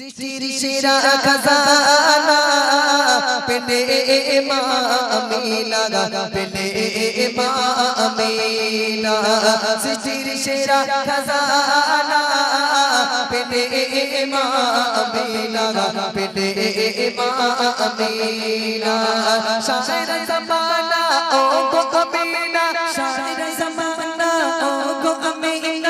সৃষ্টির সেরা খাজানা পেটে মা আমিনা পেটে মা আমিনা সৃষ্টির সেরা খাজানা পেটে মা আমিনা পেটে মা আমিনা শাহের জামানা ও গো আমিনা শাহের জামানা ও গো আমিনা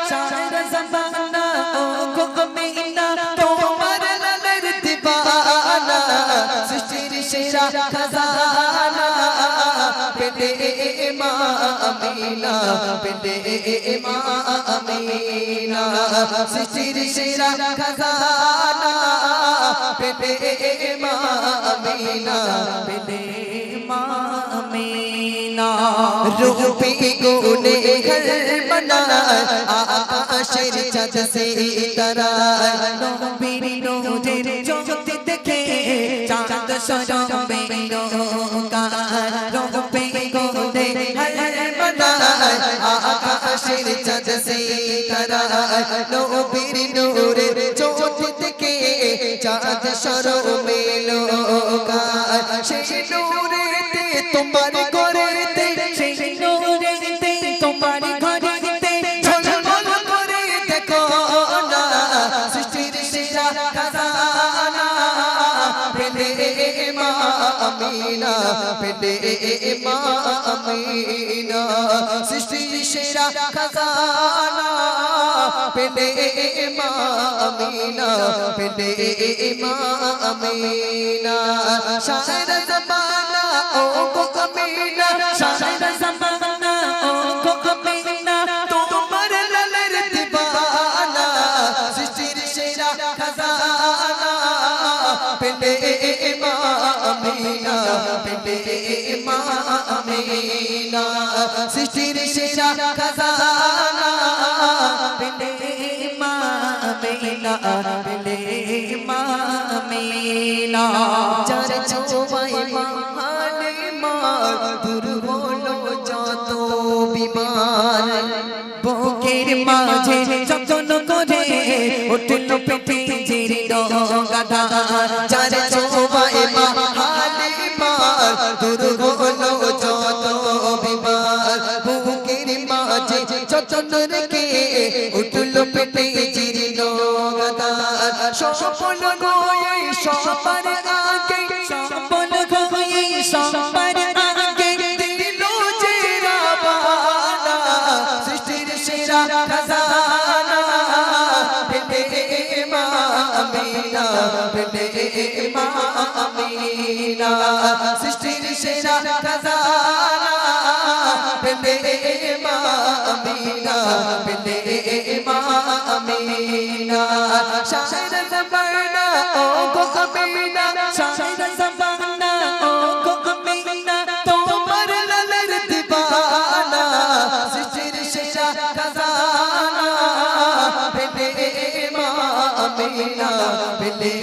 আমিনা পেটে মা আমিনা। সৃষ্টির সেরা খাজানা পেটে মা আমিনা পেটে মা ঘর বনা আকাশের চাঁদ সে তারা নবীর নূরের জ্যোত দেখে নাই আকাশের চাঁদ সে তারা নবীর নূরে জ্যোতি থেকে চাঁদ সরো পেটে মা আমিনা। সৃষ্টির সেরা খাজানা। পেটে মা আমিনা। পেটে মা আমিনা। ও আমিনা পেটে মা আমিনা সৃষ্টির সেরা খাজানা, পেটে মা আমিনা পেটে মা করে উঠল পেটে জিরিল গাধা। যার ছোঁয়ায় যতন কে উঠল পেটে জিরিল গাধা সফল গোয়ে সবার আগে আমিনা, পেটে মা আমিনা সৃষ্টির সেরা খাজানা। পেটে মা আমিনা পেটে মা আমিনা শাহের জমানা ও গো আমিনা শাহের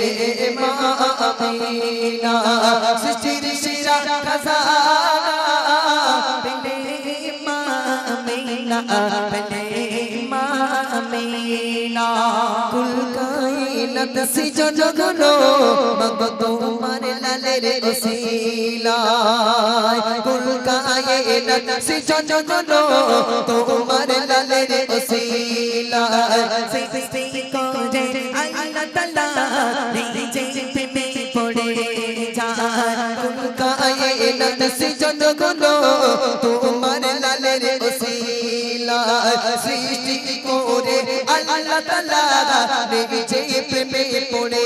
পেটে মা আমিনা সৃষ্টির মা আমিনা কুল কায়নাত সিজনগুলো মগ তোমার লালের ওসিলায় কুল কায়নাত সিজনগুলো তোমার লালের ওসিলায় সৃষ্টি করে আল্লাহ তাআলা নিজে প্রেমে পড়ে যায় কুল কায়নাত সিজনগুলো তোমার লালের নিজে প্রেমে পড়ে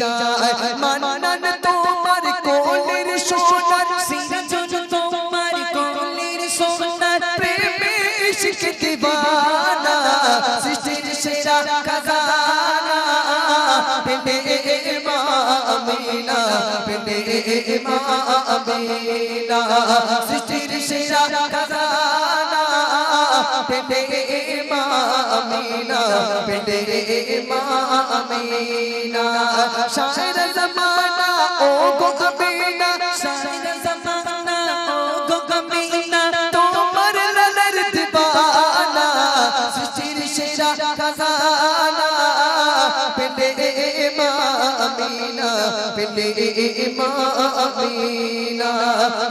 যায়। মান্নান তোমার কোলের সোনার, সিরাজুল তোমার কোলের সোনার প্রেমে ইশক দিবানা। সৃষ্টির সেরা খাজানা প্রেমে আমিনা পেলে মা আমিনা। সৃষ্টির সেরা খাজানা পেলে মা আমিনা পেলে মা আমিনা। শায়র জমানা ও গো আমিনা। শায়র জমানা ও গো আমিনা, তোমার লালের দিবানা। সৃষ্টির সেরা খাজানা। পেলে মা আমিনা পেলে মা আমিনা।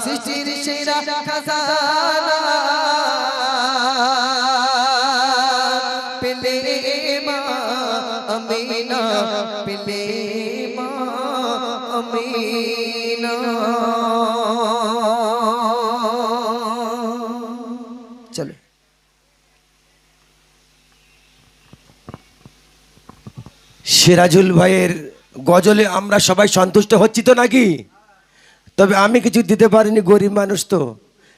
সৃষ্টির সেরা খাজানা। মা মা সিরাজুল ভাইয়ের গজলে আমরা সবাই সন্তুষ্ট হচ্ছি তো নাকি? তবে আমি কিছু দিতে পারিনি, গরিব মানুষ তো।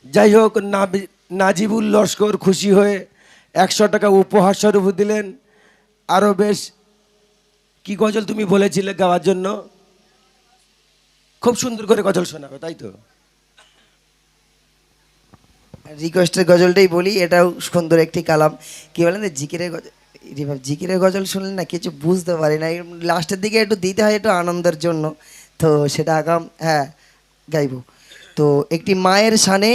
যাই হোক নাজিবুল লস্কর খুশি হয়ে একশো টাকা উপহার স্বরূপ দিলেন। আরও বেশ কি গজল তুমি বলেছিলে গাওয়ার জন্য? খুব সুন্দর করে গজল শোনাবে, তাই তো? রিকোয়েস্টের গজলটাই বলি, এটাও সুন্দর একটি কালাম। কি বলেন জিকিরের গজল জিকিরের গজল শুনলে না কিছু বুঝতে পারি না। লাস্টের দিকে একটু দিতে হয় একটু আনন্দের জন্য। তো সেটা আগাম হ্যাঁ গাইবো। তো একটি মায়ের সানে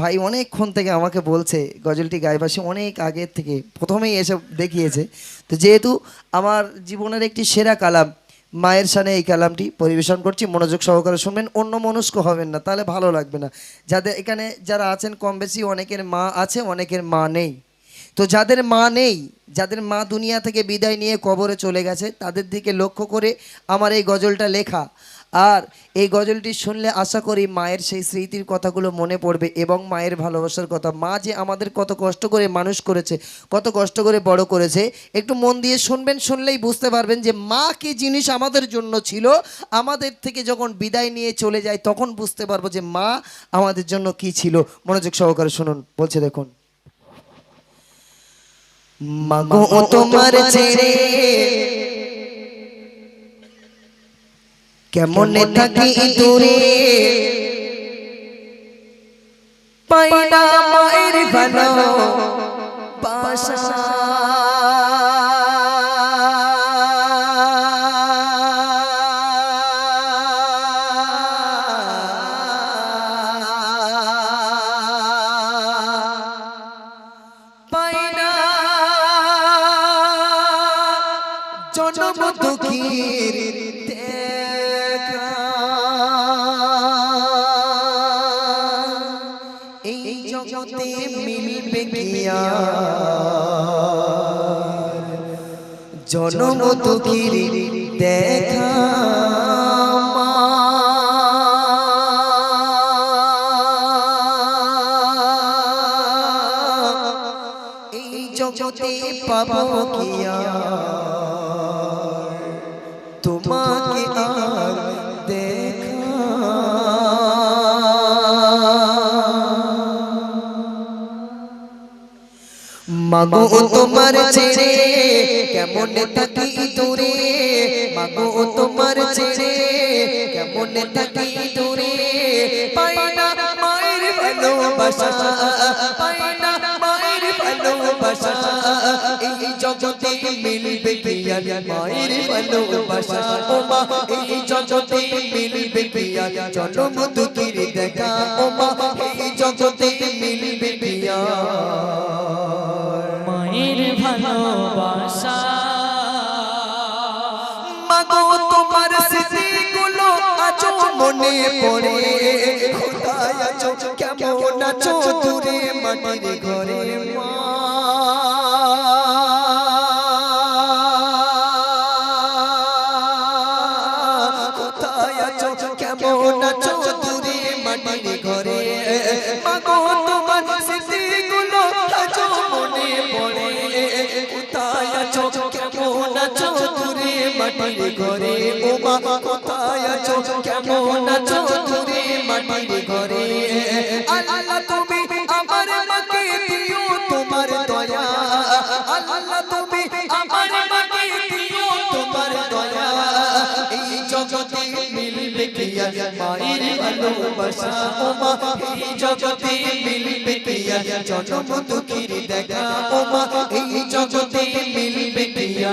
ভাই অনেকক্ষণ থেকে আমাকে বলছে, গজলটি গাইবা, সে অনেক আগের থেকে, প্রথমেই এসে দেখিয়েছে। তো যেহেতু আমার জীবনের একটি সেরা কালাম, মায়ের সানে এই কালামটি পরিবেশন করছি, মনোযোগ সহকারে শুনবেন, অন্য মনস্ক হবেন না, তাহলে ভালো লাগবে না। যাদের এখানে যারা আছেন, কম বেশি অনেকের মা আছে, অনেকের মা নেই। তো যাদের মা নেই, যাদের মা দুনিয়া থেকে বিদায় নিয়ে কবরে চলে গেছে, তাদের দিকে লক্ষ্য করে আমার এই গজলটা লেখা। আর এই গজলটি শুনলে আশা করি মায়ের সেই স্মৃতির কথাগুলো মনে পড়বে এবং মায়ের ভালোবাসার কথা। মা যে আমাদের কত কষ্ট করে মানুষ করেছে কত কষ্ট করে বড় করেছে একটু মন দিয়ে শুনবেন শুনলেই বুঝতে পারবেন যে মা কি জিনিস আমাদের জন্য ছিল। আমাদের থেকে যখন বিদায় নিয়ে চলে যায় তখন বুঝতে পারব যে মা আমাদের জন্য কি ছিল। মনোযোগ সহকারে শুনুন বলছে দেখুন। মাগো তোমার ছেড়ে কেমন থাকি দূরে? পাইনা মায়ের ভালো বাসা। জনম দুঃখীর জনম দুঃখীর দেখা এই জগতে পাবো কিয়া মাগো তোমার ছেড়ে কেমন থাকি দূরে? মাগো তোমার ছেড়ে কেমন থাকি দূরে? পাই না মায়ের ভালোবাসা পাই না মায়ের ভালোবাসা এই জগতে মিলবে কিয়া মায়ের ভালোবাসা? ও মা এই জগতে মিলবে কিয়া জনম দুঃখের দেখা ও মা এই জগতে মনে পড়ে খোদায় আছো কেমন আছো দূরে মাটির ঘরে মা? কোথায় আছো কেমন আছো দূরে মাটির ঘরে? মাগো তোমার স্মৃতিগুলো আজও মনে পড়ে। কোথায় আছো কেমন আছো দূরে মাটির ঘরে? কোথায় আছো কেমন আছো দূরে মাটির ঘরে আল্লাহ তুমি আমার মাকে দিও তোমার দয়া আল্লাহ তুমি আমার মাকে দিও তোমার দয়া এই জগতে মায়ের ভালোবাসা ও মা এই জগতে মিলবে কিয়া জনম দুঃখীর দেখা ও মা এই জগতে মিলবে কিয়া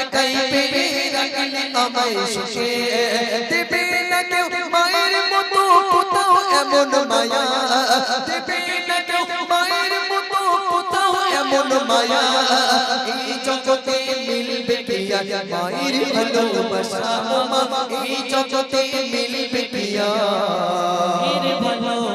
একাই পেয়ে রাখলে আমায় সুখে দেবে না কেউ মায়ের মতো কোথাও এমন মায়া। দেবে না কেউ মায়ের মতো কোথাও এমন মায়া। এই জগতে মিলবে পিয়া মায়ের ভালোবাসা? এই জগতে মিলবে পিয়া ভালোবাসা।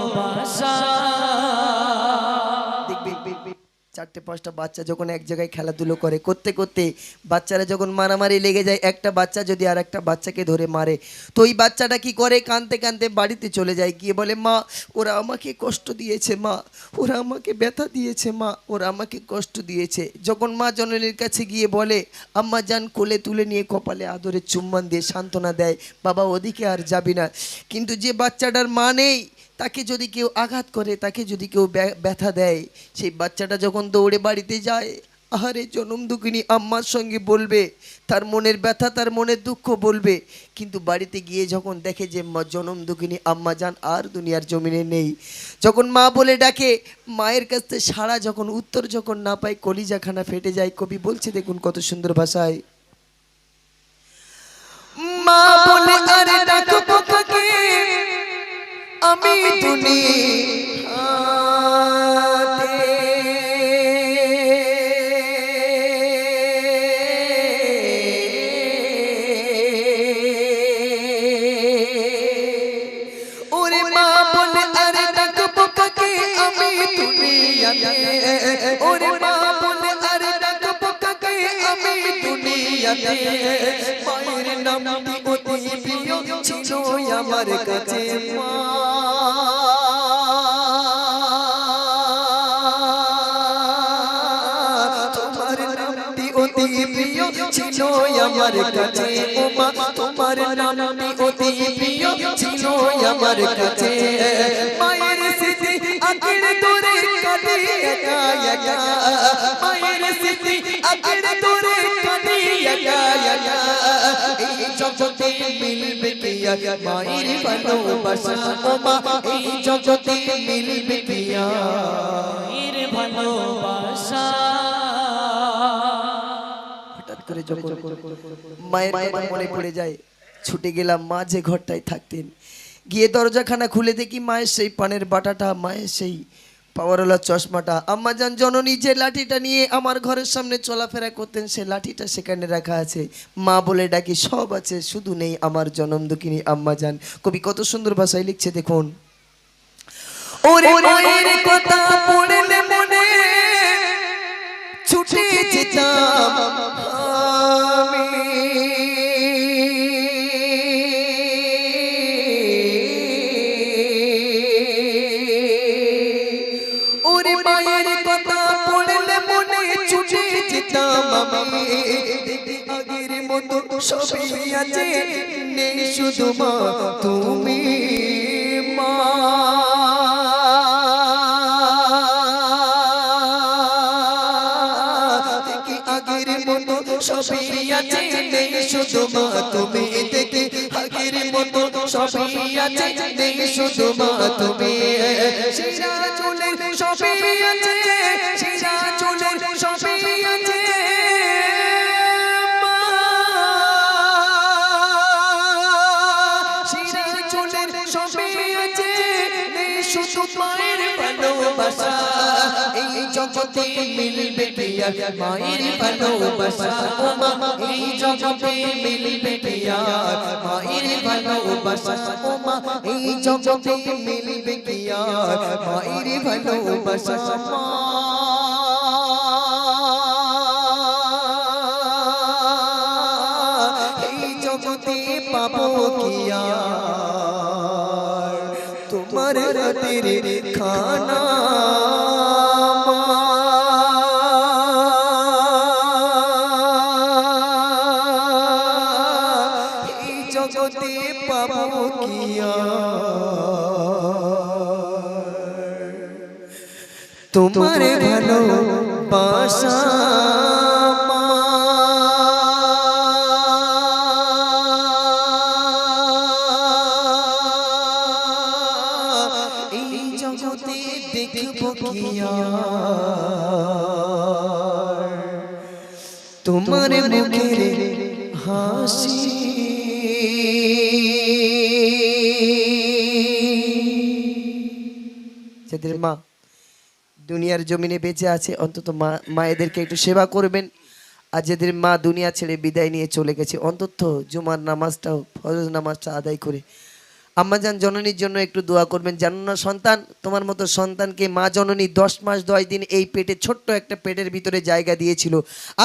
চারটে পাঁচটা বাচ্চা যখন এক জায়গায় খেলাধুলো করে, করতে করতে বাচ্চারা যখন মারামারি লেগে যায়, একটা বাচ্চা যদি আর একটা বাচ্চাকে ধরে মারে, তো ওই বাচ্চাটা কি করে? কানতে কানতে বাড়িতে চলে যায়, গিয়ে বলে, মা, ওরা আমাকে কষ্ট দিয়েছে, মা, ওরা আমাকে ব্যথা দিয়েছে, মা, ওরা আমাকে কষ্ট দিয়েছে। যখন মা জননীর কাছে গিয়ে বলে, আম্মা যান, কোলে তুলে নিয়ে কপালে আদরে চুম্বন দিয়ে সান্ত্বনা দেয়, বাবা ওদিকে আর যাবি না। কিন্তু যে বাচ্চাটার মা নেই তাকে যদি কেউ আঘাত করে, তাকে যদি কেউ ব্যা- ব্যথা দেয়, সেই বাচ্চাটা যখন দৌড়ে বাড়িতে যায়, আহারে জনম দুঃখিনী আম্মার সঙ্গে বলবে, তার মনের ব্যথা, তার মনের দুঃখ বলবে। কিন্তু বাড়িতে গিয়ে যখন দেখে যে জনম দুঃখিনী আম্মা যান, আর দুনিয়ার জমিনে নেই। যখন মা বলে ডাকে, মায়ের কাছ থেকে সারা যখন, উত্তর যখন না পায়, কলিজাখানা ফেটে যায়। কবি বলছে, দেখুন কত সুন্দর ভাষায়। মা বলে, আরে ডাকো আমি দুনিয়াতে। ওরে মা বলে ছিল আমার কাছে তোমার নামটি অতি প্রিয় ছিল আমার কাছে ও তোমার নামটি অতি প্রিয় ছিল আমার কাছে। মায়ের স্মৃতি আঁকড়ে ধরে কাঁদি একা একা। মায়ের স্মৃতি আঁকড়ে ধরে কাঁদি একা একা। এই জগতে মিলবে মায়ের ভালোবাসা ও মা এই জগতে মিলবে মায়ের ভালোবাসা। হঠাৎ করে যখন মায়ের কথা মনে পড়ে যায় ছুটে গেলাম মা যে ঘরটায় থাকতেন। গিয়ে দরজাখানা খুলে দেখি মায়ের সেই পানের বাটাটা মায়ের সেই পাওয়ারওয়ালা চশমাটা। আম্মা যান জননী যে লাঠিটা নিয়ে আমার ঘরের সামনে চলাফেরা করতেন, সে লাঠিটা সেখানে রাখা আছে। মা বলে ডাকি, সব আছে, শুধু নেই আমার জনম দুঃখিনী আম্মা যান কবি কত সুন্দর ভাষায় লিখছে, দেখুন। সবই আছে নেই শুধু মা, তুমি মা। আগের মতো সবই আছে নেই শুধু মা, তুমি দেখি আগের মতো সবই আছে নেই শুধু মা, তুমি ভালোবাসা, এই জগতে মিলবে প্রিয়া মায়ের ভালোবাসা, ও মা, এই জগতে মিলবে প্রিয়া মায়ের ভালোবাসা, ও মা, এই জগতে মিলবে প্রিয়া মায়ের ভালোবাসা, মা। পাবো কি তোমার ভালো বাসা যাদের মা দুনিয়ার জমিনে বেঁচে আছে, অন্তত মা, মায়েদেরকে একটু সেবা করবেন। আর যাদের মা দুনিয়া ছেড়ে বিদায় নিয়ে চলে গেছে, অন্তত জুমার নামাজটাও, ফরজ নামাজটা আদায় করে। আম্মাজান জননীর জন্য একটু দোয়া করবেন, জানো না সন্তান, তোমার মতো সন্তানকে মা জননী দশ মাস, দশ দিন এই পেটে ছোট্ট একটা পেটের ভিতরে জায়গা দিয়েছিল।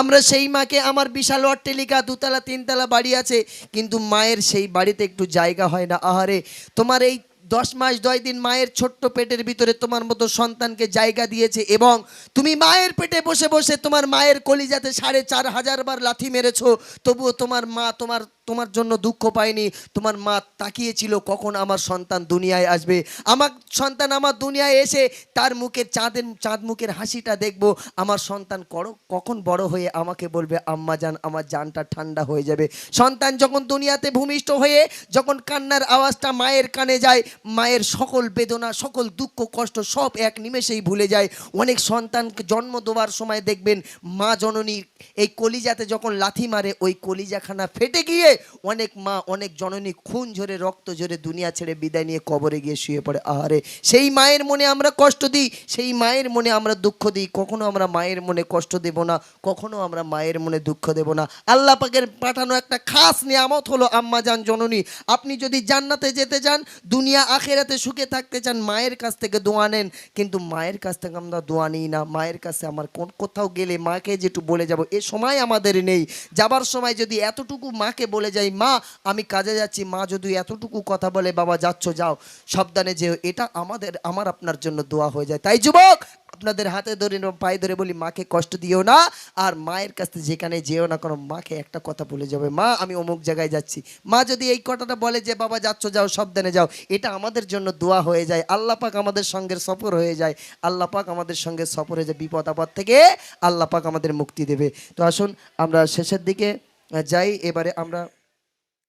আমরা সেই মাকে আমার বিশাল অট্টেলিকা, দুতলা, তিনতলা বাড়ি আছে, কিন্তু মায়ের সেই বাড়িতে একটু জায়গা হয় না। আহারে, তোমার এই দশ মাস, দশ দিন মায়ের ছোট্ট পেটের ভিতরে তোমার মতো সন্তানকে জায়গা দিয়েছে এবং তুমি মায়ের পেটে বসে বসে তোমার মায়ের কলিজাতে সাড়ে চার হাজার বার লাথি মেরেছ, তবুও তোমার মা তোমার তোমার জন্য দুঃখ পায়নি তোমার মা তাকিয়েছিল কখন আমার সন্তান দুনিয়ায় আসবে। আমার সন্তান আমার দুনিয়ায় এসে তার মুখের চাঁদের, চাঁদ মুখের হাসিটা দেখব। আমার সন্তান করো, কখন বড় হয়ে আমাকে বলবে, আম্মা জান আমার জানটা ঠান্ডা হয়ে যাবে। সন্তান যখন দুনিয়াতে ভূমিষ্ঠ হয়ে যখন কান্নার আওয়াজটা মায়ের কানে যায়, মায়ের সকল বেদনা, সকল দুঃখ, কষ্ট সব এক নিমেষেই ভুলে যায়। অনেক সন্তানকে জন্ম দেওয়ার সময় দেখবেন মা জননীর এই কলিজাতে যখন লাথি মারে, ওই কলিজাখানা ফেটে গিয়ে অনেক মা, অনেক জননী খুন ঝরে, রক্ত ঝরে দুনিয়া ছেড়ে বিদায় নিয়ে কবরে গিয়ে শুয়ে পড়ে। আহারে, সেই মায়ের মনে আমরা কষ্ট দিই, সেই মায়ের মনে আমরা দুঃখ দিই। কখনো আমরা মায়ের মনে কষ্ট দেব না, কখনো আমরা মায়ের মনে দুঃখ দেব না। আল্লাহ পাকের পাঠানো একটা খাস নিয়ামত হলো, আম্মা যান, জননী, আপনি যদি জান্নাতে যেতে চান, দুনিয়া আখেরাতে সুখে থাকতে চান, মায়ের কাছ থেকে দোয়া নেন। কিন্তু মায়ের কাছ থেকে আমরা দোয়া নিই না। মায়ের কাছে আমার কোন কোথাও গেলে মাকে যেটু বলে যাব, এ সময় আমাদের নেই। যাবার সময় যদি এতটুকু মাকে বলে যাই, মা, আমি কাজে যাচ্ছি। মা, যদি এতটুকু কথা বলে, বাবা, যাচ্ছ, যাও। সাবধানে যেও। এটা আমাদের, আমার আপনার জন্য দোয়া হয়ে যায়। তাই যুবক, আপনাদের হাতে ধরে পায়ে ধরে বলি, মাকে কষ্ট দিও না। আর মায়ের কাছে যেখানে যেও না কোনো, মাকে একটা কথা বলে যাবে। মা, আমি অমুক জায়গায় যাচ্ছি। মা, যদি এই কথাটা বলে যে, বাবা, যাচ্ছ, যাও, সাবধানে যাও। এটা আমাদের জন্য দোয়া হয়ে যায়। আল্লাহ পাক আমাদের সঙ্গে সফর হয়ে যায়। আল্লাহ পাক আমাদের সঙ্গে সফর হয়ে যায় বিপদ আপদ থেকে। আল্লাহ পাক আমাদের মুক্তি দেবে। তো আসুন, আমরা শেষের দিকে যাই। এবারে আমরা